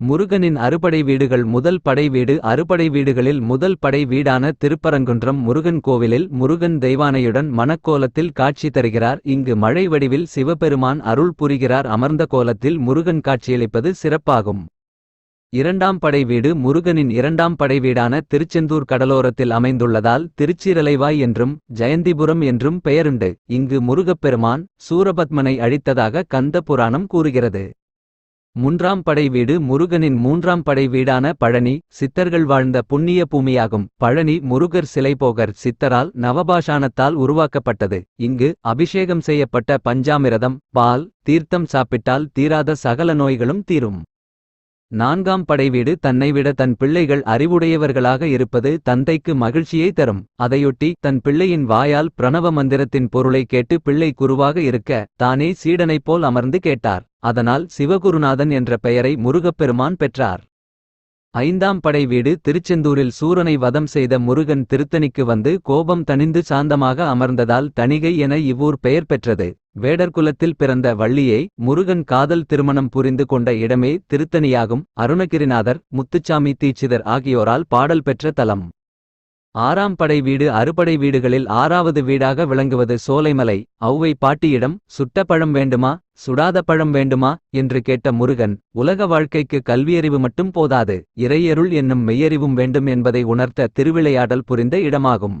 முருகனின் அறுபடை வீடுகள் முதல் படை வீடு அறுபடை வீடுகளில் முதல் படை வீடான திருப்பரங்குன்றம் முருகன் கோவிலில் முருகன் தெய்வானையுடன் மணக்கோலத்தில் காட்சி தருகிறார். இங்கு மழை வடிவில் சிவபெருமான் அருள் புரிகிறார். அமர்ந்த கோலத்தில் முருகன் காட்சியளிப்பது சிறப்பாகும். இரண்டாம் படை வீடு முருகனின் இரண்டாம் படை வீடான திருச்செந்தூர் கடலோரத்தில் அமைந்துள்ளதால் திருச்சிரலைவாய் என்றும் ஜெயந்திபுரம் என்றும் பெயருண்டு. இங்கு முருகப்பெருமான் சூரபத்மனை அழித்ததாக கந்த புராணம் கூறுகிறது. மூன்றாம் படை வீடு முருகனின் மூன்றாம் படை வீடான பழனி சித்தர்கள் வாழ்ந்த புண்ணிய பூமியாகும். பழனி முருகர் சிலைபோகர் சித்தரால் நவபாஷானத்தால் உருவாக்கப்பட்டது. இங்கு அபிஷேகம் செய்யப்பட்ட பஞ்சாமிரதம் பால் தீர்த்தம் சாப்பிட்டால் தீராத சகல நோய்களும் தீரும். நான்காம் படைவீடு தன்னைவிட தன் பிள்ளைகள் அறிவுடையவர்களாக இருப்பது தந்தைக்கு மகிழ்ச்சியை தரும். அதையொட்டி தன் பிள்ளையின் வாயால் பிரணவ மந்திரத்தின் பொருளை கேட்டு பிள்ளை குருவாக இருக்க தானே சீடனைப் போல் அமர்ந்து கேட்டார். அதனால் சிவகுருநாதன் என்ற பெயரை முருகப்பெருமான் பெற்றார். ஐந்தாம் படை வீடு திருச்செந்தூரில் சூரனை வதம் செய்த முருகன் திருத்தணிக்கு வந்து கோபம் தணிந்து சாந்தமாக அமர்ந்ததால் தணிகை என இவ்வூர் பெயர் பெற்றது. வேடர்குலத்தில் பிறந்த வள்ளியை முருகன் காதல் திருமணம் புரிந்து கொண்ட இடமே திருத்தணியாகும். அருணகிரிநாதர் முத்துச்சாமி தீட்சிதர் ஆகியோரால் பாடல் பெற்ற தலம். ஆறாம் படை வீடு அறுபடை வீடுகளில் ஆறாவது வீடாக விளங்குவது சோலைமலை. ஔவை பாட்டியிடம் சுட்ட பழம் வேண்டுமா? சுடாத பழம் வேண்டுமா? என்று கேட்ட முருகன் உலக வாழ்க்கைக்கு கல்வியறிவு மட்டும் போதாது இறையருள் என்னும் மெய்யறிவும் வேண்டும் என்பதை உணர்த்த திருவிளையாடல் புரிந்த இடமாகும்.